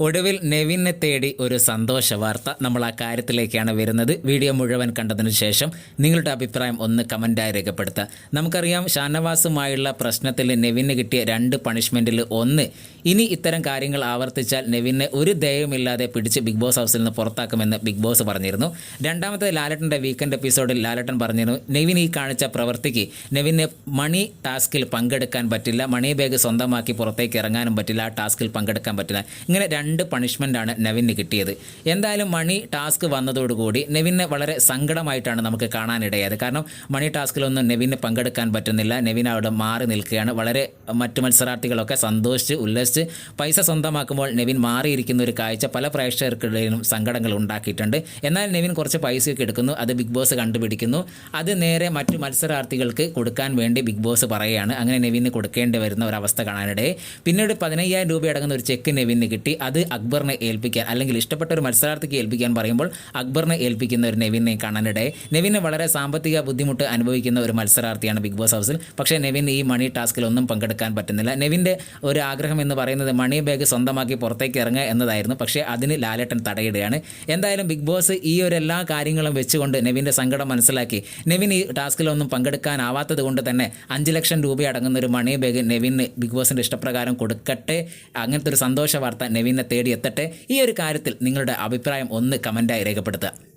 ഒടുവിൽ നെവിനെ തേടി ഒരു സന്തോഷ വാർത്ത നമ്മൾ ആ കാര്യത്തിലേക്കാണ് വരുന്നത്. വീഡിയോ മുഴുവൻ കണ്ടതിനു ശേഷം നിങ്ങളുടെ അഭിപ്രായം ഒന്ന് കമന്റായി രേഖപ്പെടുത്തുക. നമുക്കറിയാം ഷാനവാസുമായുള്ള പ്രശ്നത്തിൽ നെവിന് കിട്ടിയ രണ്ട് പണിഷ്മെന്റിൽ ഒന്ന്. ഇനി ഇത്തരം കാര്യങ്ങൾ ആവർത്തിച്ചാൽ നെവിനെ ഒരു ദയവുമില്ലാതെ പിടിച്ച് ബിഗ് ബോസ് ഹൗസിൽ നിന്ന് പുറത്താക്കുമെന്ന് ബിഗ് ബോസ് പറഞ്ഞിരുന്നു. രണ്ടാമത്തെ ലാലട്ടന്റെ വീക്കെൻഡ് എപ്പിസോഡിൽ ലാലട്ടൻ പറഞ്ഞിരുന്നു നെവിൻ ഈ കാണിച്ച പ്രവൃത്തിക്ക് നെവിനെ മണി ടാസ്കിൽ പങ്കെടുക്കാൻ പറ്റില്ല. മണി ബാഗ് സ്വന്തമാക്കി പുറത്തേക്ക് ഇറങ്ങാനും പറ്റില്ല. ആ ടാസ്കിൽ പങ്കെടുക്കാൻ പറ്റില്ല. ഇങ്ങനെ രണ്ട് പണിഷ്മെന്റാണ് നെവിന് കിട്ടിയത്. എന്തായാലും മണി ടാസ്ക് വന്നതോടുകൂടി നെവിനെ വളരെ സങ്കടമായിട്ടാണ് നമുക്ക് കാണാനിടയായത്. കാരണം മണി ടാസ്കിലൊന്നും നെവിന് പങ്കെടുക്കാൻ പറ്റുന്നില്ല. നെവിൻ അവിടെ മാറി നിൽക്കുകയാണ്. വളരെ മറ്റു മത്സരാർത്ഥികളൊക്കെ സന്തോഷിച്ച് ഉല്ലസിച്ച് പൈസ സ്വന്തമാക്കുമ്പോൾ നെവിൻ മാറിയിരിക്കുന്ന ഒരു കാഴ്ച പല പ്രേക്ഷകർക്കിടയിലും സങ്കടങ്ങൾ ഉണ്ടാക്കിയിട്ടുണ്ട്. എന്നാൽ നെവിൻ കുറച്ച് പൈസയൊക്കെ എടുക്കുന്നു. അത് ബിഗ് ബോസ് കണ്ടുപിടിക്കുന്നു. അത് നേരെ മറ്റു മത്സരാർത്ഥികൾക്ക് കൊടുക്കാൻ വേണ്ടി ബിഗ് ബോസ് പറയുകയാണ്. അങ്ങനെ നെവിന് കൊടുക്കേണ്ടി വരുന്ന ഒരവസ്ഥ കാണാനിടയെ പിന്നീട് പതിനയ്യായിരം രൂപ അടങ്ങുന്ന ഒരു ചെക്ക് നെവിന് കിട്ടി. അത് അക്ബറിനെ ഏൽപ്പിക്കാൻ അല്ലെങ്കിൽ ഇഷ്ടപ്പെട്ട ഒരു മത്സരാർത്ഥിക്ക് ഏൽപ്പിക്കാൻ പറയുമ്പോൾ അക്ബറിനെ ഏൽപ്പിക്കുന്ന ഒരു നെവിനെ കാണാനിടയെ നെവിന് വളരെ സാമ്പത്തിക ബുദ്ധിമുട്ട് അനുഭവിക്കുന്ന ഒരു മത്സരാർത്ഥിയാണ് ബിഗ് ബോസ് ഹൗസിൽ. പക്ഷേ നെവിൻ ഈ മണി ടാസ്കിൽ ഒന്നും പങ്കെടുക്കാൻ പറ്റുന്നില്ല. നെവിന്റെ ഒരു ആഗ്രഹം എന്ന് പറയുന്നത് മണി ബാഗ് സ്വന്തമാക്കി പുറത്തേക്ക് ഇറങ്ങുക എന്നതായിരുന്നു. പക്ഷേ അതിന് ലാലേട്ടൻ തടയിടുകയാണ്. എന്തായാലും ബിഗ് ബോസ് ഈ ഒരു എല്ലാ കാര്യങ്ങളും വെച്ചുകൊണ്ട് നെവിന്റെ സങ്കടം മനസ്സിലാക്കി. നെവിൻ ഈ ടാസ്കിലൊന്നും പങ്കെടുക്കാനാവാത്തത് കൊണ്ട് തന്നെ അഞ്ച് ലക്ഷം രൂപ അടങ്ങുന്ന ഒരു മണി ബാഗ് നെവിന് ബിഗ് ബോസിന്റെ ഇഷ്ടപ്രകാരം കൊടുക്കട്ടെ. അങ്ങനത്തെ ഒരു സന്തോഷ വാർത്ത നെവിനെ തേടി എത്തട്ടെ ഈ ഒരു കാര്യത്തിൽ നിങ്ങളുടെ അഭിപ്രായം ഒന്ന് കമന്റായി രേഖപ്പെടുത്തുക.